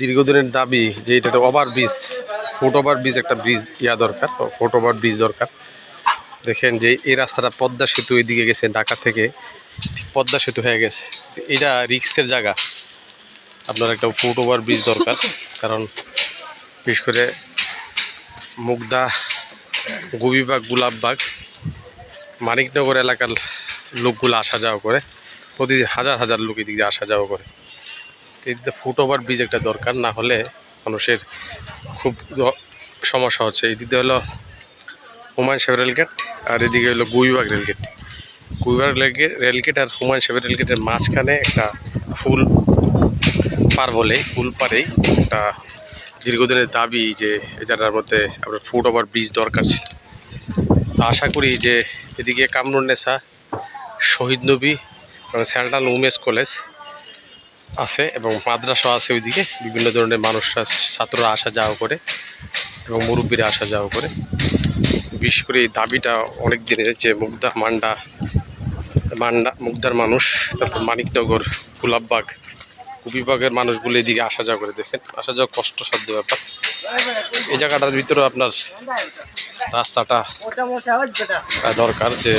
দীর্ঘদিনের দাবি যে এটা একটা over bridge, foot over bridge একটা ব্রিজ, ইয়া দরকার ফুট ওভার ব্রিজ দরকার। দেখেন যে এই রাস্তাটা পদ্মা সেতু এদিকে গেছে, ঢাকা থেকে পদ্মা সেতু হয়ে গেছে। এটা রিক্সের জায়গা। আপনার একটা ফুট ওভার ব্রিজ দরকার, কারণ বিশেষ করে মুগদা, গোবিবাগ, গোলাপবাগ, মানিকনগর এলাকার লোকগুলো আসা যাওয়া করে, প্রতিদিন হাজার হাজার লোক এদিকে আসা যাওয়া করে। এদিকে ফুট ওভার ব্রিজ একটা দরকার, না হলে মানুষের খুব সমস্যা হচ্ছে। এদিকে হলো হুমায়ুন সাহেব রেলগেট আর এদিকে হলো Guibag rail gate Guibag rail gate rail gate আর হুমায়ুন সাহেব রেলগেটের মাঝখানে একটা ফুল পার বলে, ফুল পারেই একটা দীর্ঘদিনের দাবি যে জায়গার মধ্যে আপনার ফুট ওভার ব্রিজ দরকার ছিল। তো আশা করি যে এদিকে কামরুন কামরুন্নেসা শহীদ নবী এবং সেন্ট্রাল উমেন্স কলেজ আছে এবং মাদ্রাসা আছে ওইদিকে। বিভিন্ন ধরনের মানুষরা ছাত্ররা আসা যাওয়া করে এবং মুরব্বীরা আসা যাওয়া করে। বিশেষ করে এই দাবিটা অনেক দিনের যে মুগদা মান্ডা মান্ডা মুগদার মানুষ তারপর মানিকনগর গুলাববাগ কুপিবাগের মানুষগুলো এদিকে আসা যাওয়া করে। দেখেন আসা যাওয়া কষ্টসাধ্য ব্যাপার। এই জায়গাটার ভিতরে আপনার রাস্তাটা দরকার যে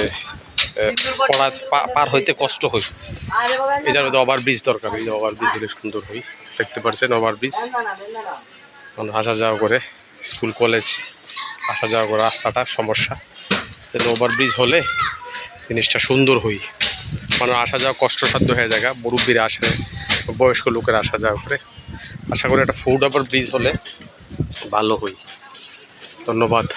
পড়া পার হইতে কষ্ট বাবা এই জায়গায় ওভার ব্রিজ দরকার, এই যে ওভার ব্রিজ হলে সুন্দর হই। দেখতে পাচ্ছেন ওভার ব্রিজ মানুষ আসা যাওয়া করে স্কুল কলেজ আসা যাওয়া করে রাস্তাটা, সমস্যা। ওভার ব্রিজ হলে জিনিসটা সুন্দর হই। মানুষ আসা যাওয়া কষ্টসাধ্য হয়ে যায় মুরব্বীরা আসে, বয়স্ক লোকেরা আসা যাওয়া করে। আশা করি একটা ফুড ওভার ব্রিজ হলে ভালো হই। ধন্যবাদ।